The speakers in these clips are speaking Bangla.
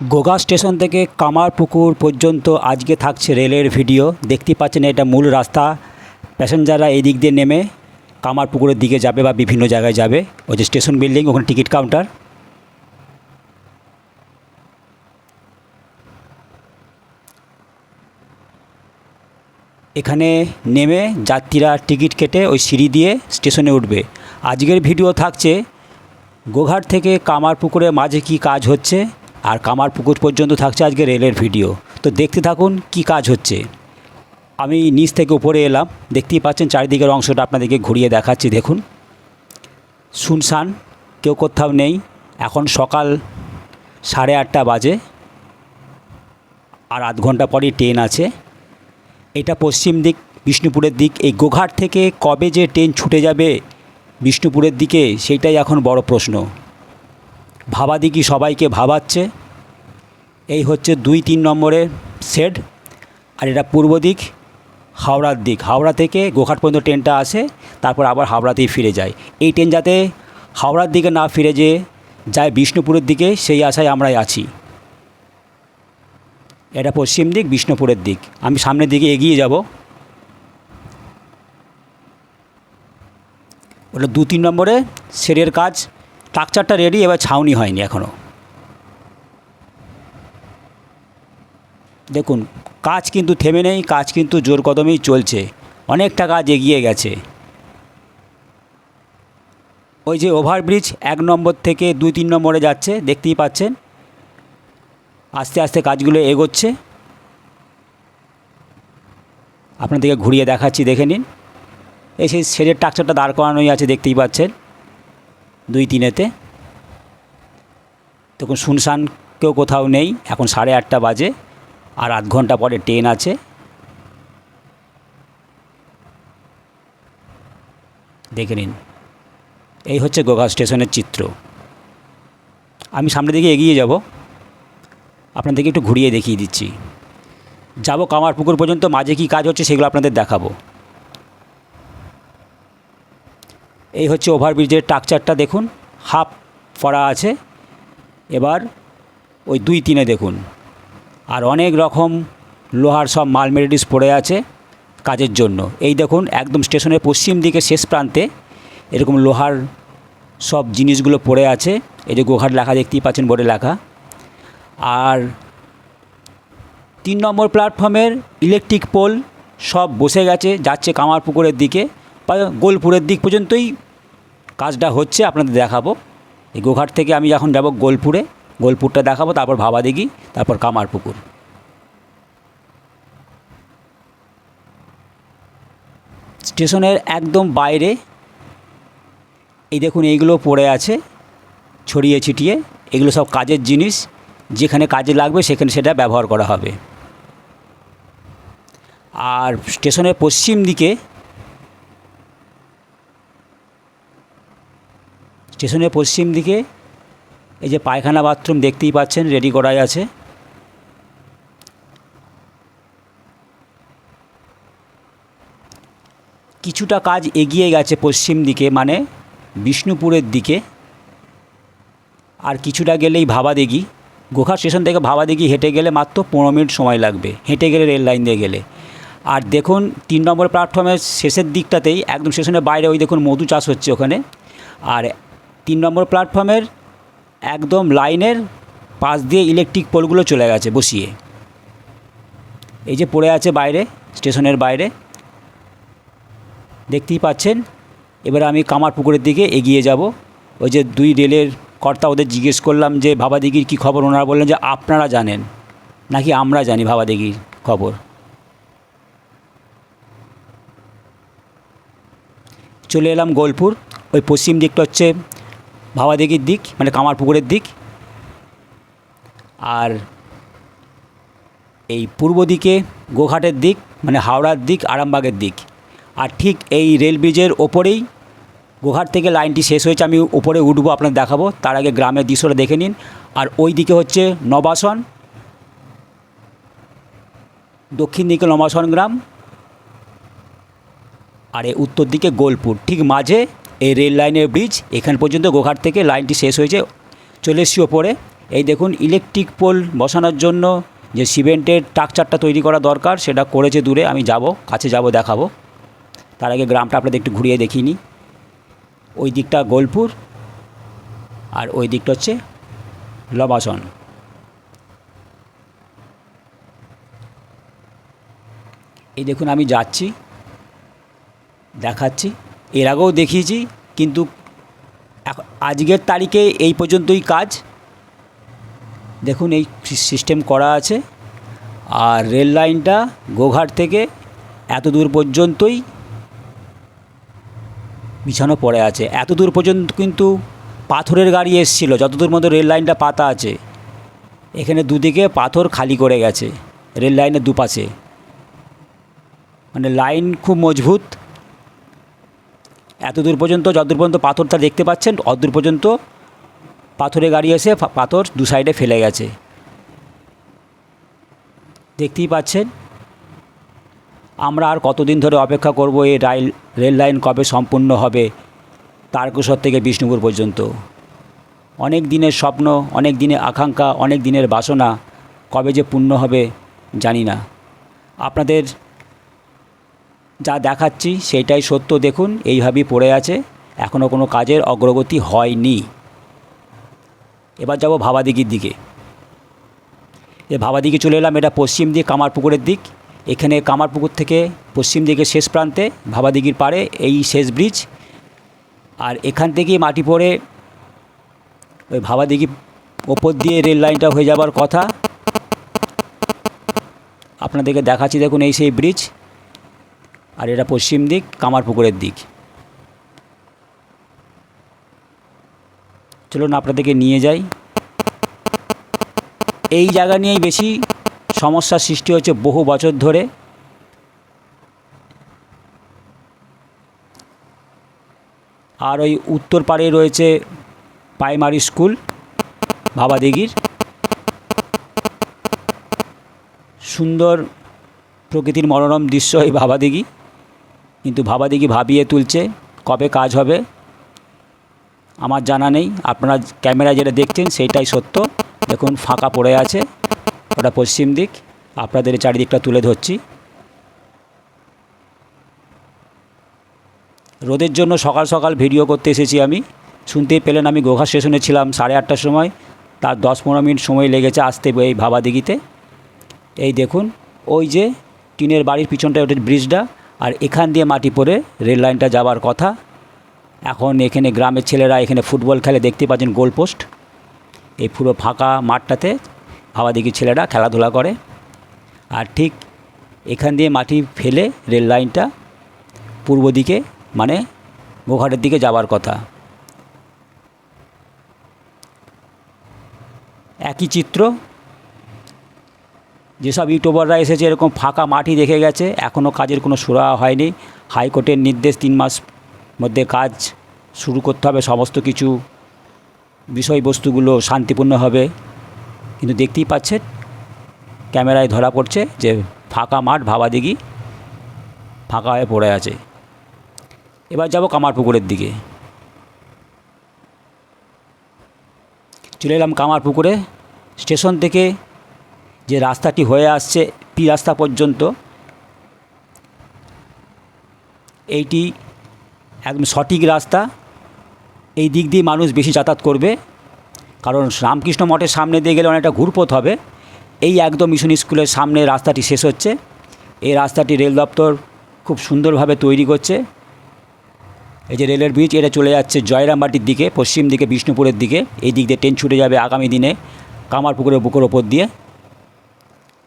গোগা স্টেশন থেকে কামারপুকুর পর্যন্ত আজকে থাকছে রেলের ভিডিও। দেখতে পাচ্ছেন এটা মূল রাস্তা। প্যাসেঞ্জাররা এই দিক দিয়ে নেমে কামারপুকুরের দিকে যাবে বা বিভিন্ন জায়গায় যাবে। ওই যে স্টেশন বিল্ডিং, ওখানে টিকিট কাউন্টার। এখানে নেমে যাত্রীরা টিকিট কেটে ওই সিঁড়ি দিয়ে স্টেশনে উঠবে। আজকের ভিডিও থাকছে, গোঘাট থেকে কামারপুকুরের মাঝে কি কাজ হচ্ছে? আর কামারপুকুর পর্যন্ত থাকছে আজকে রেলের ভিডিও। তো দেখতে থাকুন কি কাজ হচ্ছে। আমি নিচ থেকে উপরে এলাম, দেখতেই পাচ্ছেন চারিদিকের অংশটা আপনাদেরকে ঘুরিয়ে দেখাচ্ছি, দেখুন। শুনশান, কেউ কোথাও নেই। এখন সকাল সাড়ে আটটা বাজে। আর আধ ঘণ্টা পরই ট্রেন আছে। এটা পশ্চিম দিক, বিষ্ণুপুরের দিক। এই গোঘাট থেকে কবে যে ট্রেন ছুটে যাবে বিষ্ণুপুরের দিকে, সেইটাই এখন বড় প্রশ্ন। ভাবাদিকি সবাইকে ভাবাচ্ছে। এই হচ্ছে দুই তিন নম্বরের শেড। আর এটা পূর্ব দিক, হাওড়ার দিক। হাওড়া থেকে গোঘাট পর্যন্ত ট্রেনটা আসে, তারপর আবার হাওড়াতেই ফিরে যায়। এই ট্রেন যাতে হাওড়ার দিকে না ফিরে যে যায় বিষ্ণুপুরের দিকে, সেই আশায় আমরাই আছি। এটা পশ্চিম দিক, বিষ্ণুপুরের দিক। আমি সামনের দিকে এগিয়ে যাব। ওটা দু তিন নম্বরে শেডের কাজ। স্ট্রাকচারটা রেডি এবার ছাউনি হয়নি এখনও দেখুন, কাজ কিন্তু থেমে নেই, কাজ কিন্তু জোর কদমেই চলছে। অনেকটা কাজ এগিয়ে গেছে। ওই যে ওভারব্রিজ এক নম্বর থেকে দুই তিন নম্বরে যাচ্ছে, দেখতেই পাচ্ছেন। আস্তে আস্তে কাজগুলো এগোচ্ছে। আপনাদেরকে ঘুরিয়ে দেখাচ্ছি, দেখে নিন। এই সেই শেডের টাকচারটা দাঁড় করানোই আছে, দেখতেই পাচ্ছেন। দুই তিনেতে। তখন শুনশান কেউ কোথাও নেই, এখন সাড়ে আটটা বাজে, আর আধ ঘণ্টা পরে ট্রেন আছে। দেখে নিন, এই হচ্ছে গোঘা স্টেশনের চিত্র। আমি সামনের দিকে এগিয়ে যাব, আপনাদেরকে একটু ঘুরিয়ে দেখিয়ে দিচ্ছি। যাব কামারপুকুর পর্যন্ত, মাঝে কী কাজ হচ্ছে সেগুলো আপনাদের দেখাবো। এই হচ্ছে ওভারব্রিজের টাকচারটা দেখুন। হাফ করা আছে। এবার ওই দুই তিনে দেখুন। আর অনেক রকম লোহার সব মাল মেরিডিস পড়ে আছে কাজের জন্য। এই দেখুন, একদম স্টেশনের পশ্চিম দিকে শেষ প্রান্তে এরকম লোহার সব জিনিসগুলো পড়ে আছে। এই যে গোঘাট লেখা দেখতেই পাচ্ছেন বোর্ডে লেখা। আর তিন নম্বর প্ল্যাটফর্মের ইলেকট্রিক পোল সব বসে গেছে, যাচ্ছে কামারপুকুরের দিকে। গোলপুরের দিক পর্যন্তই কাজটা হচ্ছে, আপনাদের দেখাবো। এই গোঘাট থেকে আমি এখন যাব গোলপুরে। গোলপুরটা দেখাবো, তারপর ভাবাদিঘি, তারপর কামারপুকুর। স্টেশনের একদম বাইরে, এই দেখুন এইগুলো পড়ে আছে, ছড়িয়ে ছিটিয়ে। এগুলো সব কাজের জিনিস, যেখানে কাজে লাগবে সেখানে সেটা ব্যবহার করা হবে। আর স্টেশনের পশ্চিম দিকে স্টেশনের পশ্চিম দিকে এই যে পায়খানা বাথরুম দেখতেই পাচ্ছেন, রেডি করাই আছে। কিছুটা কাজ এগিয়ে গেছে পশ্চিম দিকে মানে বিষ্ণুপুরের দিকে। আর কিছুটা গেলেই ভাবাদিঘি গোঘা স্টেশন থেকে ভাবাদিঘি হেঁটে গেলে মাত্র পনেরো মিনিট সময় লাগবে। হেঁটে গেলে রেল লাইন দিয়ে গেলে। আর দেখুন, তিন নম্বর প্ল্যাটফর্মের শেষের দিকটাতেই, একদম স্টেশনের বাইরে ওই দেখুন মধু চাষ হচ্ছে ওখানে। আর তিন নম্বর প্ল্যাটফর্মের একদম লাইনের পাশ দিয়ে ইলেকট্রিক পোলগুলো চলে গেছে বসিয়ে। এই যে পড়ে আছে বাইরে, স্টেশনের বাইরে। দেখতেই পাচ্ছেন, এবার আমি কামারপুকুরের দিকে এগিয়ে যাব। ওই যে দুই রেলের কর্তা ওদের জিজ্ঞেস করলাম যে ভাবাদিঘির কী খবর? ওনারা বললেন যে, আপনারা জানেন। নাকি, আমরা জানি ভাবাদিঘির খবর। চলে এলাম গোলপুর। ওই পশ্চিম দিকটা হচ্ছে ভাবাদিঘির দিক মানে কামারপুকুরের দিক। আর এই পূর্ব দিকে গোঘাটের দিক মানে হাওড়ার দিক, আরামবাগের দিক। আর ঠিক এই রেল ব্রিজের ওপরেই গোঘাট থেকে লাইনটি শেষ হয়েছে, আমি উপরে উঠবো, আপনাদের দেখাবো। তার আগে গ্রামের দৃশ্যটা দেখে নিন। আর ওই দিকে হচ্ছে নবাসন, দক্ষিণ দিকে নবাসন গ্রাম, আর এই উত্তর দিকে গোলপুর। ঠিক মাঝে এই রেল লাইনের ব্রিজ, এখান পর্যন্ত গোঘাট থেকে লাইনটি শেষ হয়েছে। চলে এসছি ওপরে। এই দেখুন ইলেকট্রিক পোল বসানোর জন্য যে সিমেন্টের স্ট্রাকচারটা তৈরি করা দরকার, সেটা করেছে দূরে, আমি যাব, কাছে যাব, দেখাবো। তার আগে গ্রামটা আপনাদের একটু ঘুরিয়ে দেখিনি ওই দিকটা গোলপুর, আর ওই দিকটা হচ্ছে লবাসন। এই দেখুন, আমি যাচ্ছি, দেখাচ্ছি। এর আগেও দেখিয়েছি, কিন্তু আজকের তারিখে এই পর্যন্তই কাজ। দেখুন এই সিস্টেম করা আছে, আর রেল লাইনটা গোঘাট থেকে এত দূর পর্যন্তই বিছানো পড়ে আছে। এত দূর পর্যন্ত কিন্তু পাথরের গাড়ি এসছিল, যতদূর মতো রেল লাইনটা পাতা আছে। এখানে দুদিকে পাথর খালি করে গেছে রেল লাইনের দুপাশে। মানে লাইন খুব মজবুত। এত দূর পর্যন্ত, যতদূর পর্যন্ত পাথরটা দেখতে পাচ্ছেন অতদূর পর্যন্ত পাথরে গাড়ি এসে পাথর দু সাইডে ফেলে গেছে। দেখতেই পাচ্ছেন, আমরা আর কতদিন ধরে অপেক্ষা করব এই রাইল, রেল লাইন কবে সম্পূর্ণ হবে, তারকেশ্বর থেকে বিষ্ণুপুর পর্যন্ত। অনেক দিনের স্বপ্ন, অনেক দিনের আকাঙ্ক্ষা, অনেক দিনের বাসনা কবে যে পূর্ণ হবে জানি না। আপনাদের যা দেখাচ্ছি সেটাই সত্য, দেখুন, এইভাবেই পড়ে আছে। এখনও কোনো কাজের অগ্রগতি হয়নি। এবার যাব ভাবাদিঘির দিকে। এ ভাবাদিঘি চলে এলাম, এটা পশ্চিম দিক, কামারপুকুরের দিক। এখানে কামারপুকুর থেকে পশ্চিম দিকে শেষ প্রান্তে, ভাবাদিঘির পাড়ে, এই শেষ ব্রিজ। আর এখান থেকেই মাটি পড়ে ওই ভাবাদিঘি ওপর দিয়ে রেল লাইনটা হয়ে যাবার কথা। আপনাদেরকে দেখাচ্ছি, দেখুন, এই সেই ব্রিজ। আর এটা পশ্চিম দিক, কামারপুকুরের দিক। চলুন আপনাদেরকে নিয়ে যাই। এই জায়গা নিয়েই বেশি সমস্যার সৃষ্টি হচ্ছে বহু বছর ধরে। আর ওই উত্তর পাড়ে রয়েছে প্রাইমারি স্কুল, ভাবাদিঘির। সুন্দর প্রকৃতির মনোরম দৃশ্য এই ভাবাদিঘি। কিন্তু ভাবা ভাবাদিঘি ভাবিয়ে তুলছে, কবে কাজ হবে? আমার জানা নেই, আপনারা ক্যামেরায় যেটা দেখছেন সেইটাই সত্য। দেখুন, ফাঁকা পড়ে আছে, ওটা পশ্চিম দিক, আপনাদের চারিদিকটা তুলে ধরছি। রোদের জন্য সকাল সকাল ভিডিও করতে এসেছি আমি। শুনতেই পেলেন আমি গোঘা স্টেশনে ছিলাম সাড়ে আটটার সময়। তার দশ পনেরো মিনিট সময় লেগেছে আসতে এই ভাবাদিঘিতে। এই দেখুন, ওই যে টিনের বাড়ির পিছনটায় ওটা ব্রিজটা আর এখান দিয়ে মাটি পড়ে রেল লাইনটা যাওয়ার কথা। এখন এখানে গ্রামের ছেলেরা এখানে ফুটবল খেলে দেখতে পাচ্ছেন গোল পোস্ট। এই পুরো ফাঁকা মাঠটাতে ভাবাদিঘির ছেলেরা খেলাধুলা করে। আর ঠিক এখান দিয়ে মাটি ফেলে রেল লাইনটা পূর্ব দিকে মানে গোঘাটের দিকে যাওয়ার কথা। একই চিত্র যেসব ইউটিউবাররা এসেছে, এরকম ফাঁকা মাটি দেখে গেছে। এখনও কাজের কোনো সুরাহা হয়নি। হাইকোর্টের নির্দেশ তিন মাস মধ্যে কাজ শুরু করতে হবে। সমস্ত কিছু বিষয়বস্তুগুলো শান্তিপূর্ণ হবে। কিন্তু দেখতেই পাচ্ছেন, ক্যামেরায় ধরা পড়ছে যে ফাঁকা মাঠ ভাবাদিঘি ফাঁকা হয়ে পড়ে আছে। এবার যাব কামারপুকুরের দিকে। চলে এলাম কামারপুকুরে। স্টেশন থেকে যে রাস্তাটি হয়ে আসছে পি রাস্তা পর্যন্ত, এইটি একদম সঠিক রাস্তা। এই দিক দিয়ে মানুষ বেশি যাতায়াত করবে। কারণ রামকৃষ্ণ মঠের সামনে দিয়ে গেলে অনেকটা ঘুরপথ হবে। এই একদম মিশন স্কুলের সামনে রাস্তাটি শেষ হচ্ছে। এই রাস্তাটি রেল দপ্তর খুব সুন্দরভাবে তৈরি করছে। এই যে রেলের ব্রিজ এটা চলে যাচ্ছে জয়রামবাটির দিকে, পশ্চিম দিকে, বিষ্ণুপুরের দিকে। এই দিক দিয়ে ট্রেন ছুটে যাবে আগামী দিনে কামারপুকুরের বুকের ওপর দিয়ে।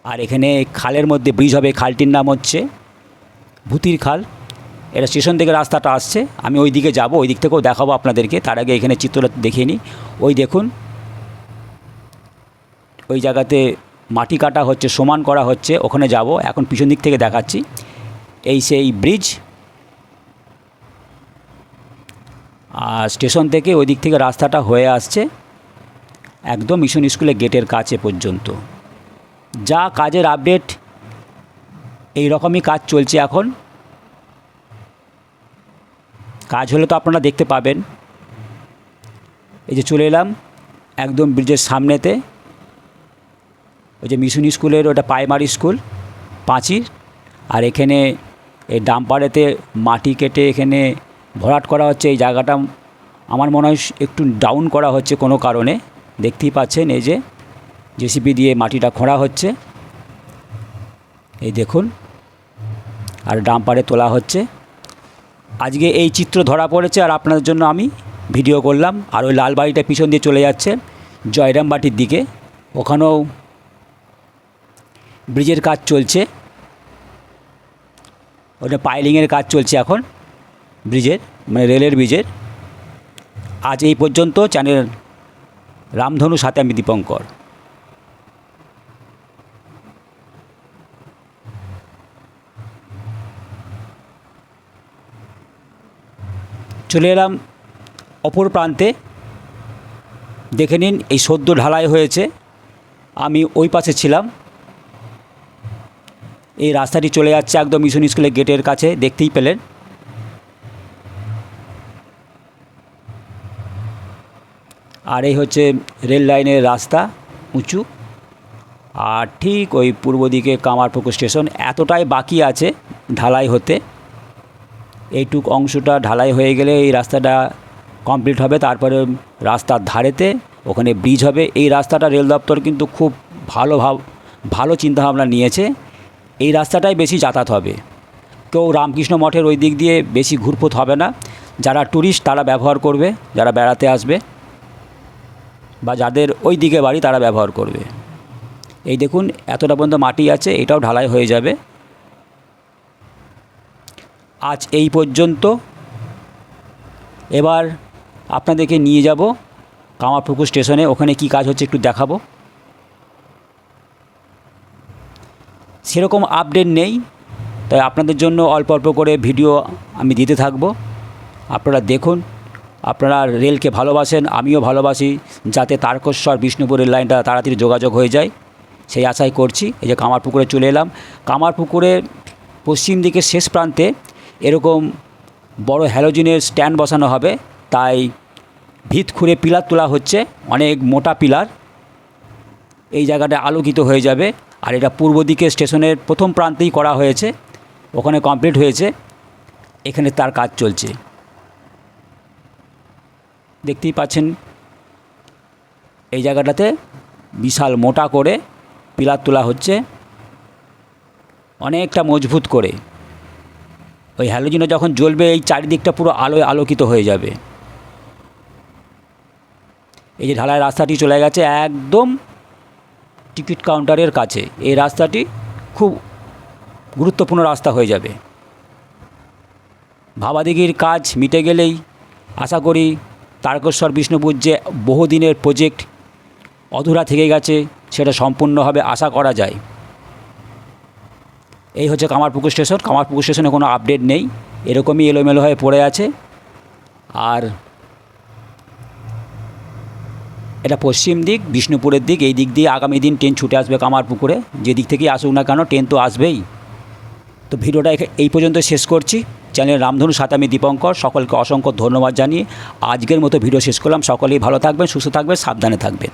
আর এখানে খালের মধ্যে ব্রিজ হবে, খালটির নাম হচ্ছে ভূতির খাল। এটা স্টেশন থেকে রাস্তাটা আসছে, আমি ওই দিকে যাব ওই দিক থেকেও দেখাবো আপনাদেরকে। তার আগে এখানে চিত্রটা দেখিয়ে নিই। ওই দেখুন, ওই জায়গাতে মাটি কাটা হচ্ছে, সমান করা হচ্ছে, ওখানে যাব। এখন পিছন দিক থেকে দেখাচ্ছি। এই সেই ব্রিজ আর স্টেশন থেকে ওই দিক থেকে রাস্তাটা হয়ে আসছে, একদম মিশন স্কুলের গেটের কাছে পর্যন্ত। যা কাজের আপডেট এই রকমই কাজ চলছে এখন। কাজ হলে তো আপনারা দেখতে পাবেন। এই যে চলে এলাম একদম ব্রিজের সামনেতে। ওই যে মিশন স্কুলের ওটা প্রাইমারি স্কুল পাঁচির। আর এখানে এই ডাম্পারেতে মাটি কেটে এখানে ভরাট করা হচ্ছে। এই জায়গাটা আমার মনে হয় একটু ডাউন করা হচ্ছে কোনো কারণে। দেখতেই পাচ্ছেন এই যে জেসিপি দিয়ে মাটিটা খোঁড়া হচ্ছে। এই দেখুন। আর ডাম্পারে তোলা হচ্ছে। আজকে এই চিত্র ধরা পড়েছে আর আপনাদের জন্য আমি ভিডিও করলাম। আর ওই লাল বাড়িটা পিছন দিয়ে চলে যাচ্ছে জয়রামবাটির দিকে। ওখানেও ব্রিজের কাজ চলছে। ওটা পাইলিংয়ের কাজ চলছে এখন ব্রিজের মানে রেলের ব্রিজের। আজ এই পর্যন্ত চ্যানেল রামধনু সাথে আমি দীপঙ্কর। চলে এলাম অপর প্রান্তে। দেখে নিন, এই সদ্য ঢালাই হয়েছে। আমি ওই পাশে ছিলাম। এই রাস্তাটি চলে যাচ্ছে একদম মিশন স্কুলের গেটের কাছে, দেখতেই পেলেন। আর এই হচ্ছে রেল লাইনের রাস্তা, উঁচু। আর ঠিক ওই পূর্ব দিকে কামারপুকুর স্টেশন, এতটাই বাকি আছে ঢালাই হতে। এইটুক অংশটা ঢালাই হয়ে গেলে এই রাস্তাটা কমপ্লিট হবে। তারপরে রাস্তার ধারেতে ওখানে ব্রিজ হবে। এই রাস্তাটা রেল দপ্তর কিন্তু খুব ভালো ভাব, ভালো চিন্তাভাবনা নিয়েছে। এই রাস্তাটাই বেশি যাতায়াত হবে। কেউ রামকৃষ্ণ মঠের ওই দিক দিয়ে বেশি ঘুরপথ হবে না। যারা ট্যুরিস্ট তারা ব্যবহার করবে, যারা বেড়াতে আসবে। বা যাদের ওই দিকে বাড়ি তারা ব্যবহার করবে। এই দেখুন, এতটা পর্যন্ত মাটি আছে, এটাও ঢালাই হয়ে যাবে। আজ এই পর্যন্ত। এবার আপনাদেরকে নিয়ে যাব কামারপুকুর স্টেশনে। ওখানে কি কাজ হচ্ছে একটু দেখাবো। সেরকম আপডেট নেই, তাই আপনাদের জন্য অল্প অল্প করে ভিডিও আমি দিতে থাকব। আপনারা দেখুন, আপনারা রেলকে ভালোবাসেন, আমিও ভালোবাসি, যাতে তারকেশ্বর, বিষ্ণুপুরের লাইনটা তাড়াতাড়ি যোগাযোগ হয়ে যায়। সেই আশাই করছি, এই যে কামারপুকুরে চলে এলাম। কামারপুকুরের পশ্চিম দিকের শেষ প্রান্তে এরকম বড় হ্যালোজিনের স্ট্যান্ড বসানো হবে, তাই ভিত খুঁড়ে পিলার তোলা হচ্ছে, অনেক মোটা পিলার। এই জায়গাটা আলোকিত হয়ে যাবে, আর এটা পূর্ব দিকে স্টেশনের প্রথম প্রান্তেই করা হয়েছে, ওখানে কমপ্লিট হয়েছে, এখানে তার কাজ চলছে। দেখতেই পাচ্ছেন, এই জায়গাটাতে বিশাল মোটা করে পিলার তোলা হচ্ছে, অনেকটা মজবুত করে। ওই হ্যালোজিনও যখন জ্বলবে, এই চারিদিকটা পুরো আলোয় আলোকিত হয়ে যাবে। এই যে ঢালাই রাস্তাটি চলে গেছে একদম টিকিট কাউন্টারের কাছে। এই রাস্তাটি খুব গুরুত্বপূর্ণ রাস্তা হয়ে যাবে। ভাবাদিঘির কাজ মিটে গেলেই আশা করি তারকেশ্বর, বিষ্ণুপুর যে বহুদিনের প্রজেক্ট অধুরা থেকে গেছে, সেটা সম্পূর্ণ হবে আশা করা যায়। এই হচ্ছে কামারপুকুর স্টেশন। কামারপুকুর স্টেশনে কোনো আপডেট নেই। এরকমই এলোমেলো হয়ে পড়ে আছে। আর এটা পশ্চিম দিক, বিষ্ণুপুরের দিক, এই দিক দিয়ে আগামী দিন ট্রেন ছুটে আসবে কামারপুকুরে যে দিক থেকেই আসুক না কেন, ট্রেন তো আসবেই। তো ভিডিওটা এই পর্যন্ত শেষ করছি। চ্যানেল রামধনু সাথে আমি দীপঙ্কর। সকলকে অসংখ্য ধন্যবাদ জানিয়ে আজকের মতো ভিডিও শেষ করলাম। সকলেই ভালো থাকবেন, সুস্থ থাকবেন, সাবধানে থাকবেন।